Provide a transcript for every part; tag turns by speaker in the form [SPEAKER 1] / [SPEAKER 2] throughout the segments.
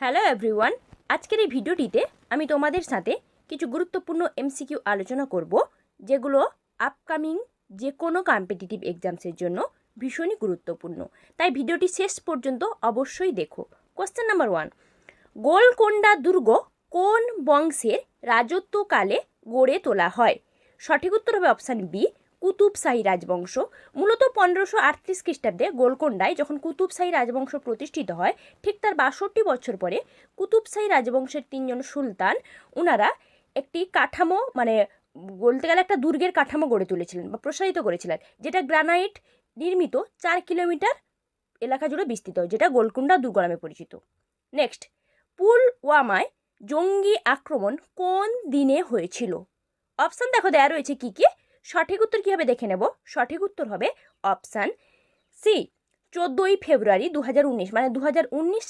[SPEAKER 1] Hello everyone আজকের এই ভিডিওটিতে আমি তোমাদের সাথে কিছু গুরুত্বপূর্ণ এমসিকিউ আলোচনা করব, যেগুলো আপকামিং যে কোনো কম্পিটিটিভ এক্সামসের জন্য ভীষণই গুরুত্বপূর্ণ। তাই ভিডিওটি শেষ পর্যন্ত অবশ্যই দেখো। কোশ্চেন নাম্বার ওয়ান গোলকোন্ডা দুর্গ কোন বংশের রাজত্বকালে গড়ে তোলা হয়? সঠিক উত্তর হবে অপশান বি কুতুবশাহী রাজবংশ। মূলত পনেরোশো আটত্রিশ খ্রিস্টাব্দে গোলকোন্ডায় যখন কুতুবশাহী রাজবংশ প্রতিষ্ঠিত হয়, ঠিক তার বাষট্টি বছর পরে কুতুবশাহী রাজবংশের তিনজন সুলতান ওনারা একটি কাঠামো মানে বলতে গেলে একটা দুর্গের কাঠামো গড়ে তুলেছিলেন বা প্রসারিত করেছিলেন, যেটা গ্রানাইট নির্মিত চার কিলোমিটার এলাকা জুড়ে বিস্তৃত, যেটা গোলকুন্ডা দুর্গ নামে পরিচিত। নেক্সট, পুলওয়ামায় জঙ্গি আক্রমণ কোন দিনে হয়েছিল? অপশান দেখো, দেয়া রয়েছে কি কি। সঠিক উত্তর কী হবে দেখে নেব? সঠিক উত্তর হবে অপশান সি, চোদ্দোই ফেব্রুয়ারি দু হাজার উনিশ মানে দু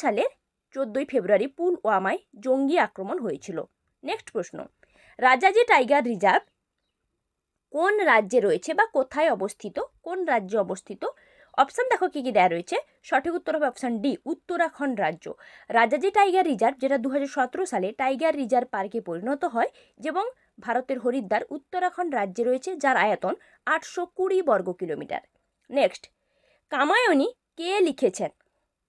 [SPEAKER 1] সালের চোদ্দোই ফেব্রুয়ারি পুলওয়ামায় জঙ্গি আক্রমণ হয়েছিল। নেক্সট প্রশ্ন, রাজাজি টাইগার রিজার্ভ কোন রাজ্যে রয়েছে বা কোথায় অবস্থিত? কোন রাজ্যে অবস্থিত? অপশান দেখো কী কী দেওয়া রয়েছে। সঠিক উত্তর হবে অপশান ডি, উত্তরাখণ্ড রাজ্য। রাজাজি টাইগার রিজার্ভ, যেটা দু হাজার সতেরো সালে টাইগার রিজার্ভ পার্কে পরিণত হয়, এবং ভারতের হরিদ্বার উত্তরাখণ্ড রাজ্যে রয়েছে, যার আয়তন আটশো কুড়ি বর্গ কিলোমিটার। নেক্সট কামায়নী কে লিখেছেন?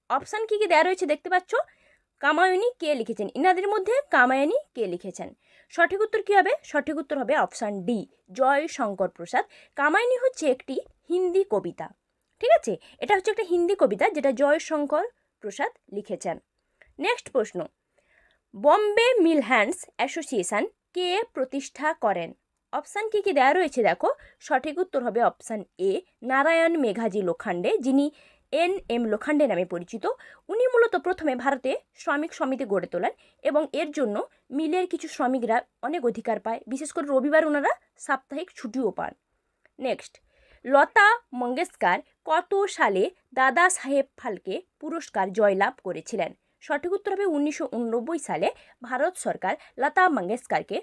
[SPEAKER 1] অপশান কী কী দেওয়া রয়েছে দেখতে পাচ্ছ? কামায়নী কে লিখেছেন? ইনাদের মধ্যে কামায়নী কে লিখেছেন? সঠিক উত্তর কী হবে? সঠিক উত্তর হবে অপশান ডি জয় শঙ্কর প্রসাদ। কামায়নী হচ্ছে একটি হিন্দি কবিতা, ঠিক আছে? এটা হচ্ছে একটা হিন্দি কবিতা যেটা জয়শঙ্কর প্রসাদ লিখেছেন। নেক্সট প্রশ্ন বম্বে মিল হ্যান্ডস অ্যাসোসিয়েশন কে প্রতিষ্ঠা করেন? অপশান কী কী দেওয়া রয়েছে দেখো? সঠিক উত্তর হবে অপশান এ, নারায়ণ মেঘাজি লোখান্ডে যিনি এন এম লোখান্ডে নামে পরিচিত। উনি মূলত প্রথমে ভারতে শ্রমিক সমিতি গড়ে তোলেন এবং এর জন্য মিলের কিছু শ্রমিকরা অনেক অধিকার পায়। বিশেষ করে রবিবার ওনারা সাপ্তাহিক ছুটিও পান। নেক্সট, লতা মঙ্গেশকর কত সালে দাদা সাহেব ফালকে পুরস্কার জয়লাভ করেছিলেন? সঠিক উত্তর হবে উনিশশো উননব্বই সালে ভারত সরকার লতা মঙ্গেশকরকে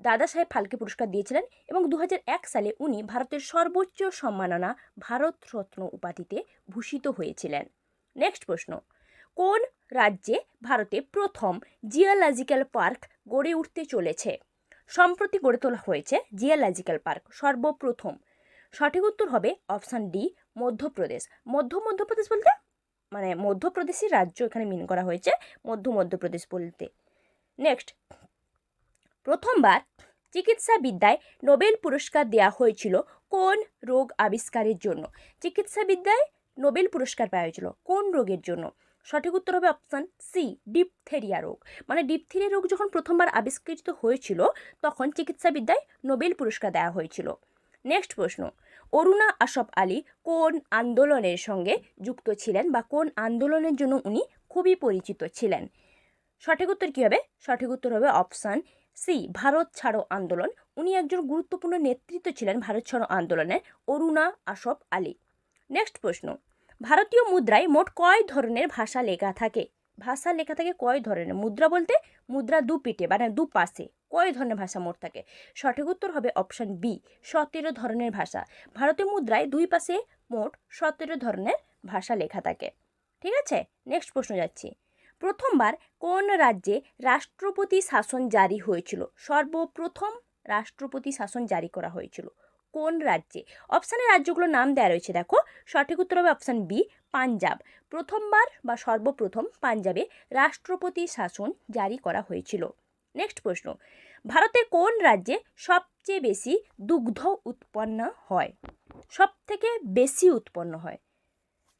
[SPEAKER 1] দাদা সাহেব ফালকে পুরস্কার দিয়েছিলেন এবং দু হাজার এক সালে উনি ভারতের সর্বোচ্চ সম্মাননা ভারত রত্ন উপাধিতে ভূষিত হয়েছিলেন। নেক্সট প্রশ্ন, কোন রাজ্যে ভারতে প্রথম জিওলজিক্যাল পার্ক গড়ে উঠতে চলেছে? সম্প্রতি গড়ে তোলা হয়েছে জিওলজিক্যাল পার্ক, সর্বপ্রথম। সঠিক উত্তর হবে অপশান ডি, মধ্যপ্রদেশ। মধ্য মধ্যপ্রদেশ বলতে? মানে মধ্যপ্রদেশের রাজ্য এখানে মিন করা হয়েছে, মধ্য মধ্যপ্রদেশ বলতে। নেক্সট প্রথমবার চিকিৎসা বিদ্যায় নোবেল পুরস্কার দেওয়া হয়েছিল কোন রোগ আবিষ্কারের জন্য? চিকিৎসা বিদ্যায় নোবেল পুরস্কার পাওয়া হয়েছিল কোন রোগের জন্য? সঠিক উত্তর হবে অপশান সি ডিপথেরিয়া রোগ। মানে ডিপথেরিয়া রোগ যখন প্রথমবার আবিষ্কৃত হয়েছিল, তখন চিকিৎসাবিদ্যায় নোবেল পুরস্কার দেওয়া হয়েছিল। নেক্সট প্রশ্ন অরুণা আশফ আলী কোন আন্দোলনের সঙ্গে যুক্ত ছিলেন বা কোন আন্দোলনের জন্য উনি খুবই পরিচিত ছিলেন? সঠিক উত্তর কী হবে? সঠিক উত্তর হবে অপশান সি, ভারত ছাড়ো আন্দোলন। উনি একজন গুরুত্বপূর্ণ নেতৃত্ব ছিলেন ভারত ছাড়ো আন্দোলনের অরুণা আশফ আলী। নেক্সট প্রশ্ন। ভারতীয় মুদ্রায় মোট কয় ধরনের ভাষা লেখা থাকে? ভাষা লেখা থাকে কয় ধরনের? মুদ্রা বলতে মুদ্রা দু পিঠে মানে দু পাশে কয় ধরনের ভাষা মোট থাকে। সঠিক উত্তর হবে অপশান বি সতেরো ধরনের ভাষা। ভারতীয় মুদ্রায় দুই পাশে মোট সতেরো ধরনের ভাষা লেখা থাকে। ঠিক আছে? নেক্সট প্রশ্ন যাচ্ছি। প্রথমবার কোন রাজ্যে রাষ্ট্রপতি শাসন জারি হয়েছিল? সর্বপ্রথম রাষ্ট্রপতি শাসন জারি করা হয়েছিল। কোন রাজ্যে? অপশানের রাজ্যগুলোর নাম দেওয়া রয়েছে, দেখো। সঠিক উত্তর হবে অপশান বি পাঞ্জাব। প্রথমবার বা সর্বপ্রথম পাঞ্জাবে রাষ্ট্রপতি শাসন জারি করা হয়েছিল। নেক্সট প্রশ্ন. ভারতে কোন রাজ্যে সবচেয়ে বেশি দুগ্ধ উৎপন্ন হয়? সব থেকে বেশি উৎপন্ন হয়?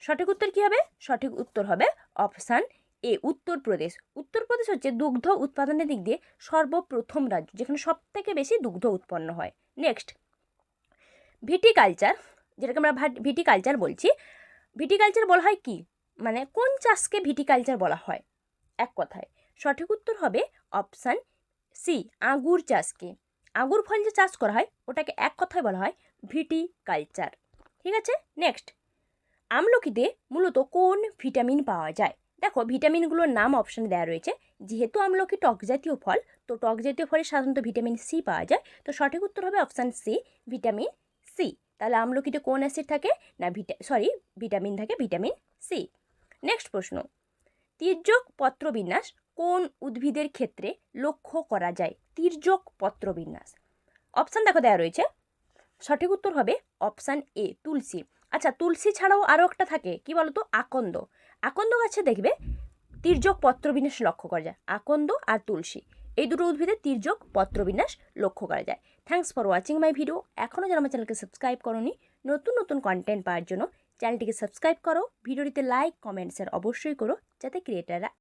[SPEAKER 1] সঠিক উত্তর কী হবে? সঠিক উত্তর হবে অপশান এ, উত্তরপ্রদেশ। উত্তরপ্রদেশ হচ্ছে দুগ্ধ উৎপাদনের দিক দিয়ে সর্বপ্রথম রাজ্য যেখানে সব থেকে বেশি দুগ্ধ উৎপন্ন হয়। নেক্সট ভিটিকালচার, যেটাকে আমরা ভিটিকালচার বলছি, ভিটিকালচার বলা হয় কি? মানে কোন চাষকে ভিটিকালচার বলা হয়? এক কথায়। সঠিক উত্তর হবে অপশান সি, আঙ্গুর চাষকে। আঙ্গুর ফল যে চাষ করা হয়, ওটাকে এক কথায় বলা হয় ভিটিকালচার। ঠিক আছে? নেক্সট। আমলকিতে মূলত কোন ভিটামিন পাওয়া যায়? দেখো, ভিটামিনগুলোর নাম অপশানে দেওয়া রয়েছে। যেহেতু আমলকি টক জাতীয় ফল, তো টক জাতীয় ফলে সাধারণত ভিটামিন সি পাওয়া যায়। তো সঠিক উত্তর হবে অপশান সি, ভিটামিন সি। তাহলে আমলকিতে কোন অ্যাসিড থাকে? না, ভিটা, সরি, ভিটামিন থাকে ভিটামিন সি। নেক্সট প্রশ্ন। তির্যক পত্রবিন্যাস কোন উদ্ভিদের ক্ষেত্রে লক্ষ্য করা যায়? তির্যক পত্রবিন্যাস। অপশান দেখো দেওয়া রয়েছে। সঠিক উত্তর হবে অপশান এ তুলসী। আচ্ছা তুলসী ছাড়াও আরও একটা থাকে, কি বলতো? আকন্দ। আকন্দ গাছে দেখবে তির্যক পত্রবিন্যাস লক্ষ্য করা যায়, আকন্দ আর তুলসী। এই দুটো উদ্ভিদের তির্যক পত্রবিন্যাস লক্ষ্য করা যায়। Thanks for watching my video এখনও যারা আমার চ্যানেলকে সাবস্ক্রাইব করনি, নতুন নতুন কন্টেন্ট পাওয়ার জন্য চ্যানেলটিকে সাবস্ক্রাইব করো। ভিডিওটিতে লাইক কমেন্টস আর অবশ্যই করো, যাতে ক্রিয়েটাররা